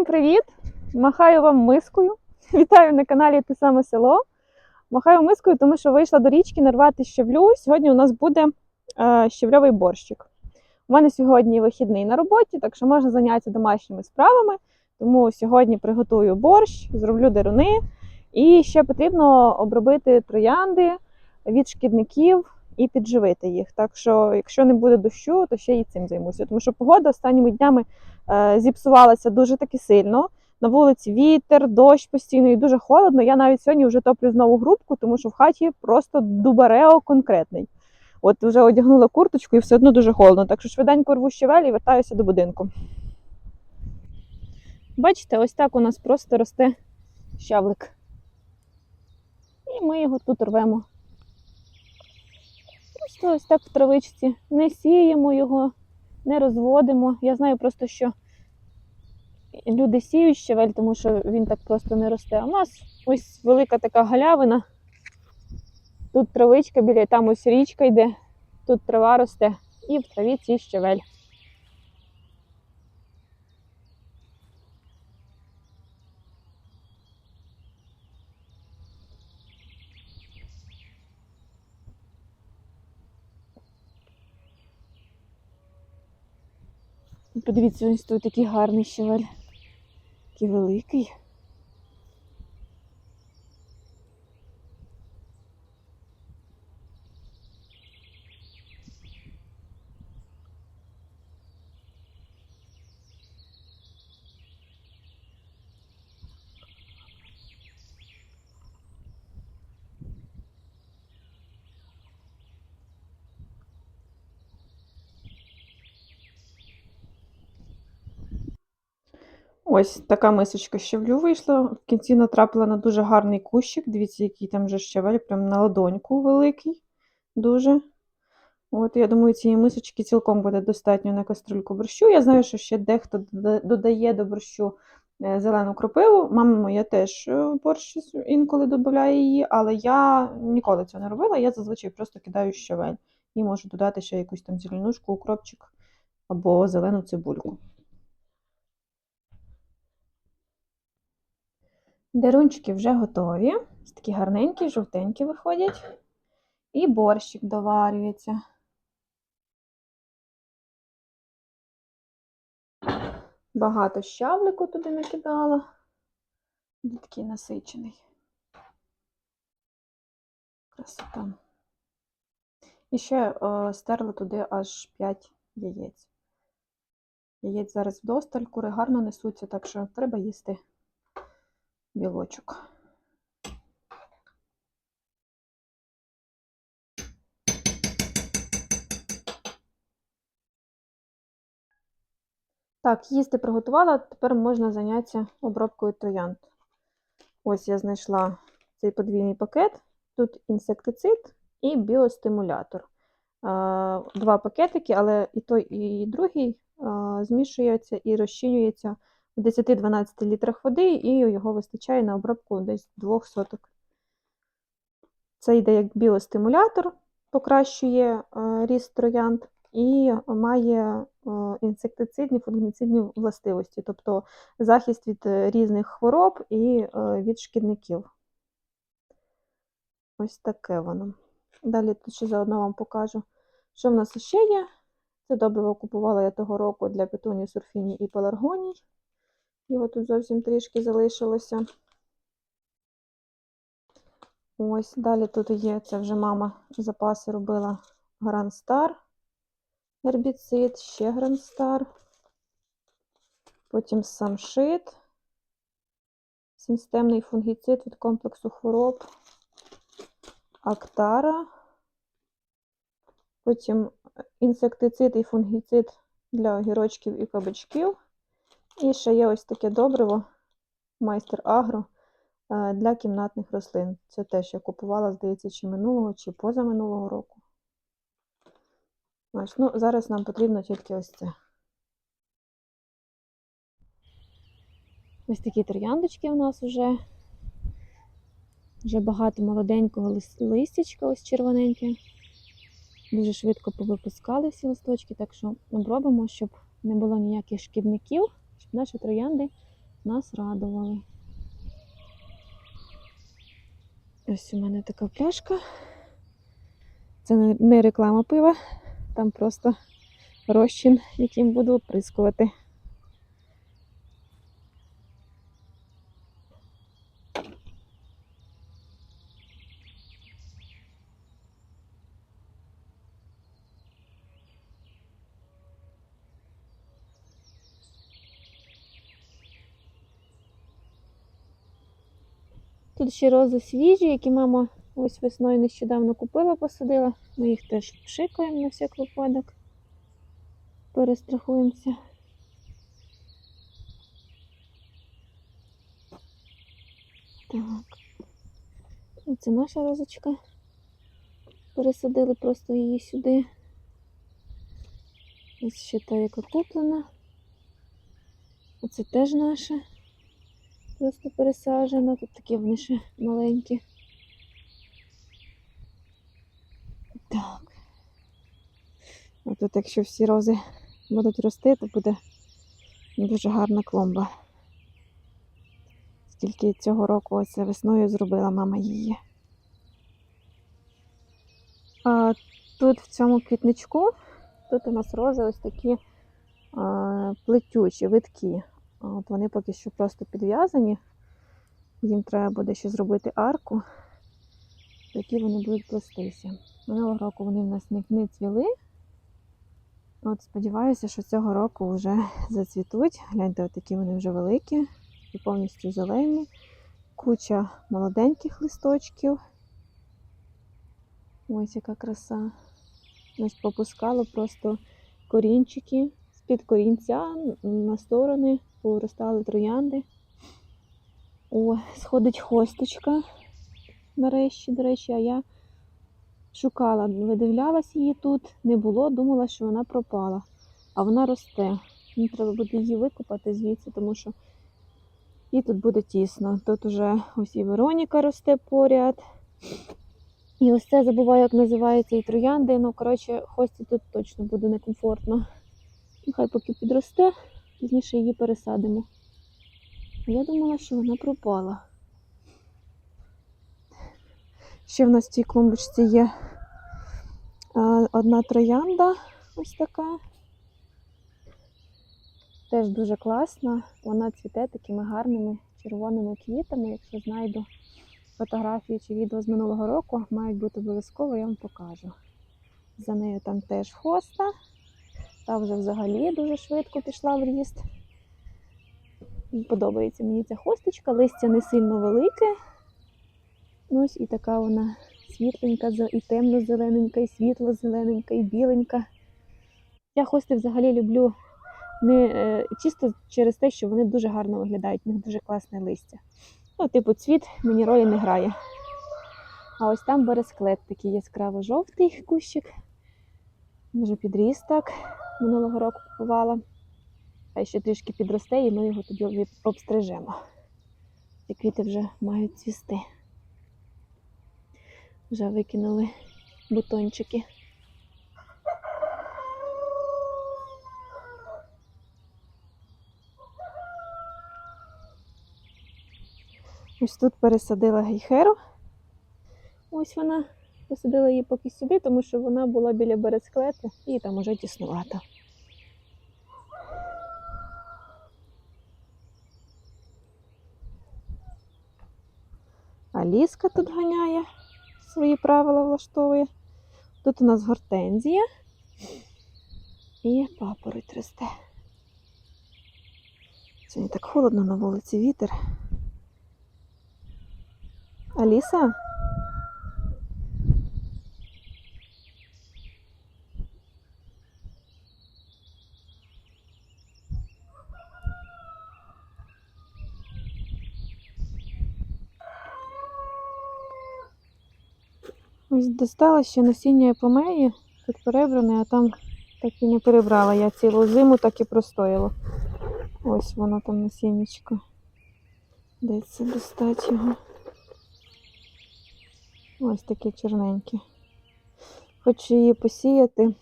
Всім привіт! Махаю вам мискою. Вітаю на каналі Те саме село. Махаю мискою, тому що вийшла до річки нарвати щавлю. Сьогодні у нас буде е, щавльовий борщик. У мене сьогодні вихідний на роботі, так що можна зайнятися домашніми справами. Тому сьогодні приготую борщ, зроблю деруни. І ще потрібно обробити троянди від шкідників і підживити їх. Так що, якщо не буде дощу, то ще і цим займуся. Тому що погода останніми днями зіпсувалася дуже таки сильно. На вулиці вітер, дощ постійно і дуже холодно. Я навіть сьогодні вже топлю знову грубку, тому що в хаті просто дубарео конкретний. От вже одягнула курточку і все одно дуже холодно. Так що швиденько рву щавель і вертаюся до будинку. Бачите, ось так у нас просто росте щавлик. І ми його тут рвемо. Просто ось так в травичці. Не сіємо його, не розводимо. Я знаю просто, що люди сіють щавель, тому що він так просто не росте. А у нас ось велика така галявина. Тут травичка біля, там ось річка йде, тут трава росте, і в траві ці щавель. Подивіться, ось тут такий гарний щавель. Такий великий. Ось така мисочка щавлю вийшла. В кінці натрапила на дуже гарний кущик. Дивіться, який там вже щавель, прям на ладоньку великий. Дуже. От, я думаю, цієї мисочки цілком буде достатньо на кастрюльку борщу. Я знаю, що ще дехто додає до борщу е, зелену кропиву. Мама моя теж е, борщ інколи додає її, але я ніколи цього не робила. Я зазвичай просто кидаю щавель. І можу додати ще якусь там зеленушку, укропчик або зелену цибульку. Дерунчики вже готові. Такі гарненькі, жовтенькі виходять. І борщик доварюється. Багато щавлику туди накидала. Він такий насичений. Красота. І ще е, стерла туди аж 5 яєць. Яєць зараз вдосталь, кури гарно несуться, так що треба їсти білочок. Так, їсти приготувала, тепер можна зайнятися обробкою троянд. Ось я знайшла цей подвійний пакет. Тут інсектицид і біостимулятор. Два пакетики, але і той, і другий змішується і розчинюється в 10-12 літрах води, і його вистачає на обробку десь двох соток. Це йде як біостимулятор, покращує е, ріст троянд, і має е, інсектицидні, фунгіцидні властивості, тобто захист від е, різних хвороб і від шкідників. Ось таке воно. Далі тут ще заодно вам покажу, що в нас ще є. Це добриво купувала я того року для петунії, сурфіні і пеларгоній. Його тут зовсім трішки залишилося. Ось, далі тут є, це вже мама запаси робила Гранстар, гербіцид, ще Гранстар. Потім самшит, системний фунгіцид від комплексу хвороб, Актара. Потім інсектицид і фунгіцид для огірочків і кабачків. І ще є ось таке добриво майстер Агро е, для кімнатних рослин. Це теж я купувала, здається, чи минулого, чи позаминулого року. Ну, зараз нам потрібно тільки ось це. Ось такі трояндочки у нас вже. Вже багато молоденького лис- листячка, ось червоненьке. Дуже швидко повипускали всі листочки, так що обробимо, щоб не було ніяких шкідників, щоб наші троянди нас радували. Ось у мене така пляшка. Це не- реклама пива, там просто розчин, яким буду оприскувати. Тут ще рози свіжі, які мама ось весною нещодавно купила, посадила. Ми їх теж пшикаємо на всяк випадок. Перестрахуємося. Так. Оце наша розочка. Пересадили просто її сюди. Ось ще та, яка куплена. Оце теж наша. Просто пересаджена. Тут такі вони ще маленькі. Так. А тут, якщо всі рози будуть рости, то буде дуже гарна клумба. Тільки цього року ось весною зробила мама її. А тут в цьому квітничку, тут у нас рози ось такі а, плетючі, виткі. От вони поки що просто підв'язані. Їм треба буде ще зробити арку, в якій вони будуть плестися. Минулого року вони в нас не, не цвіли. От сподіваюся, що цього року вже зацвітуть. Гляньте, такі вони вже великі і повністю зелені. Куча молоденьких листочків. Ось яка краса. Ось попускало просто корінчики з-під корінця на сторони, повиростали троянди. О, сходить хосточка нарешті, до речі, а я шукала, видивлялась її тут, не було, думала, що вона пропала. А вона росте. Мені треба буде її викопати звідси, тому що і тут буде тісно. Тут уже ось і Вероніка росте поряд. І ось це забуваю, як називається, і троянди. Ну, коротше, хості тут точно буде некомфортно. Нехай поки підросте, пізніше її пересадимо. Я думала, що вона пропала. Ще в нас в цій клумбочці є одна троянда, ось така. Теж дуже класна. Вона цвіте такими гарними червоними квітами. Якщо знайду фотографії чи відео з минулого року, мають бути обов'язково, я вам покажу. За нею там теж хоста. Та вже взагалі дуже швидко пішла в ріст. Подобається мені ця хосточка, листя не сильно велике. Ось і така вона світленька, і темно-зелененька, і світло-зелененька, і біленька. Я хости взагалі люблю не е, чисто через те, що вони дуже гарно виглядають, в них дуже класне листя. Ну, типу, цвіт мені ролі не грає. А ось там бересклет такий яскраво-жовтий кущик. Вже підріс так. Минулого року купувала. А ще трішки підросте, і ми його тоді обстрижемо. Ці квіти вже мають цвісти. Вже викинули бутончики. Ось тут пересадила гейхеру. Ось вона. Посадила її поки сюди, тому що вона була біля бересклету і там уже тіснувато. Аліска тут ганяє, свої правила влаштовує. Тут у нас гортензія і папороть росте. Сьогодні так холодно на вулиці вітер. Аліса? Ось достала ще насіння епомеї, тут перебране, а там так і не перебрала. Я цілу зиму так і простояла. Ось воно там насіннячко. Де це достати його? Ось таке чорненьке. Хочу її посіяти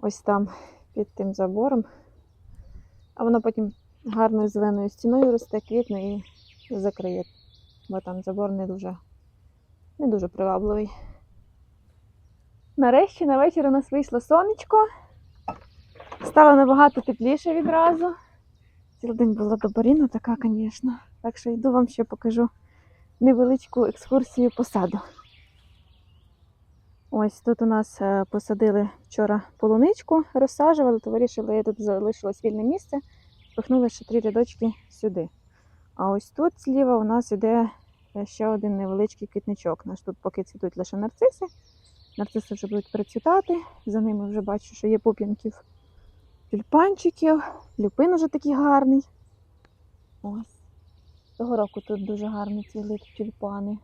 ось там під тим забором. А воно потім гарною зеленою стіною росте, квітне і закриє, бо там забор не дуже, не дуже привабливий. Нарешті на вечір у нас вийшло сонечко. Стало набагато тепліше відразу. Цілий день була добаріна така, звісно. Так що йду вам ще покажу невеличку екскурсію по саду. Ось тут у нас е, посадили вчора полуничку, розсаджували, то вирішили, я тут залишилось вільне місце, пихнули ще три рядочки сюди. А ось тут зліва у нас іде ще один невеличкий квітничок. Наш тут поки цвітуть лише нарциси. Нарциси вже будуть прицвітати. За ними вже бачу, що є пуп'янків тюльпанчиків. Люпин уже такий гарний. Ось. Того року тут дуже гарно цвіли тюльпани.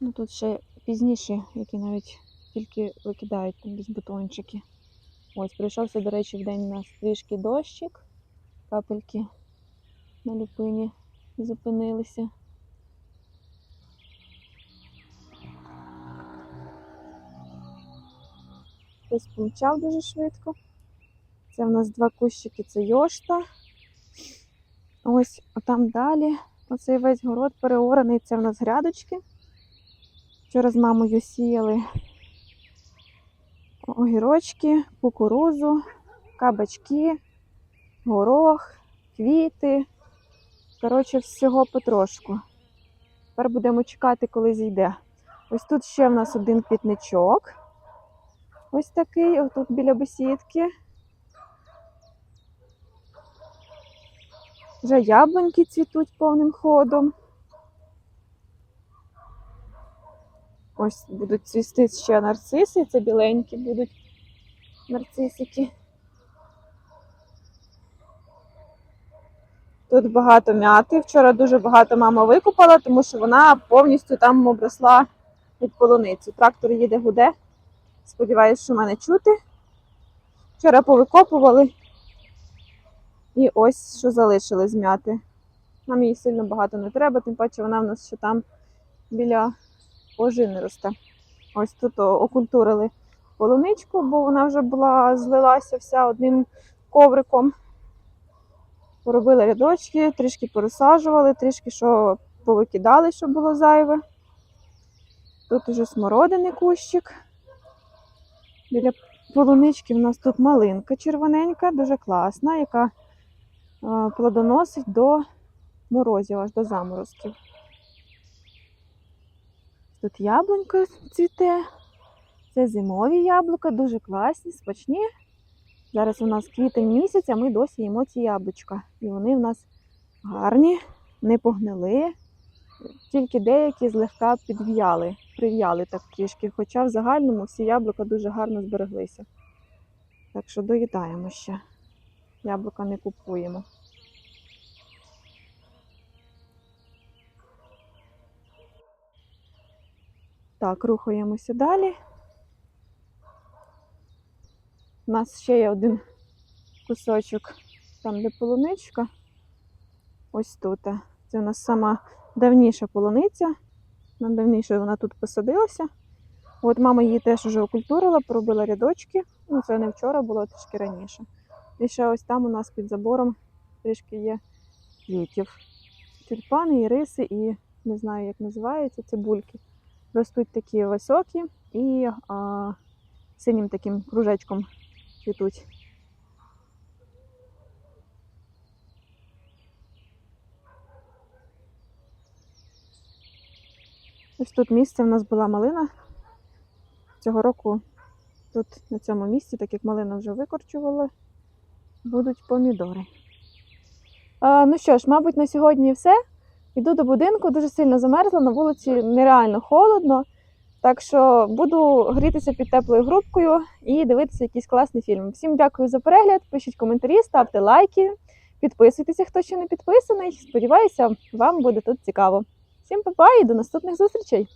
Ну тут ще пізніші, які навіть тільки викидають там десь бутончики. Ось, прийшовся, до речі, в день у нас трішки дощик. Капельки на люпині зупинилися. Хтось помчав дуже швидко. Це в нас два кущики, це йошта. Ось там далі. Оцей весь город переораний, це в нас грядочки. Вчора з мамою сіяли огірочки, кукурузу, кабачки, горох, квіти. Коротше, всього потрошку. Тепер будемо чекати, коли зійде. Ось тут ще в нас один квітничок. Ось такий, отут біля бесідки. Вже яблуньки цвітуть повним ходом. Ось будуть цвісти ще нарциси, це біленькі будуть нарцисики. Тут багато м'яти. Вчора дуже багато мама викупала, тому що вона повністю там обросла від полуниці. Трактор їде гуде. Сподіваюсь, що мене чути. Вчора повикопували. І ось що залишили з м'яти. Нам її сильно багато не треба, тим паче вона в нас ще там біля ожини росте. Ось тут окультурили полуничку, бо вона вже була злилася вся одним ковриком. Поробили рядочки, трішки порозсаджували, трішки що повикидали, щоб було зайве. Тут уже смородиний кущик. Біля полунички в нас тут малинка червоненька, дуже класна, яка плодоносить до морозів, аж до заморозків. Тут яблунька цвіте. Це зимові яблука, дуже класні, смачні. Зараз у нас квітень місяць, а ми досі їмо ці яблучка. І вони в нас гарні, не погнили. Тільки деякі злегка підв'яли, прив'яли так трішки. Хоча в загальному всі яблука дуже гарно збереглися. Так що доїдаємо ще. Яблука не купуємо. Так, рухаємося далі. У нас ще є один кусочок там, де полуничка. Ось тут. Це у нас сама давніша полуниця. Найдавніше вона тут посадилася. От мама її теж вже окультурила, поробила рядочки. Ну, це не вчора було, трішки раніше. І ще ось там у нас під забором трішки є квітів. Тюльпани, іриси і не знаю, як називаються, цибульки. Ростуть такі високі і а, синім таким кружечком цвітуть. Ось тут місце в нас була малина. Цього року тут на цьому місці, так як малина вже викорчували, будуть помідори. А, ну що ж, мабуть, на сьогодні все. Йду до будинку, дуже сильно замерзла, на вулиці нереально холодно. Так що буду грітися під теплою грубкою і дивитися якийсь класний фільм. Всім дякую за перегляд, пишіть коментарі, ставте лайки, підписуйтеся, хто ще не підписаний. Сподіваюся, вам буде тут цікаво. Всім па-па і до наступних зустрічей!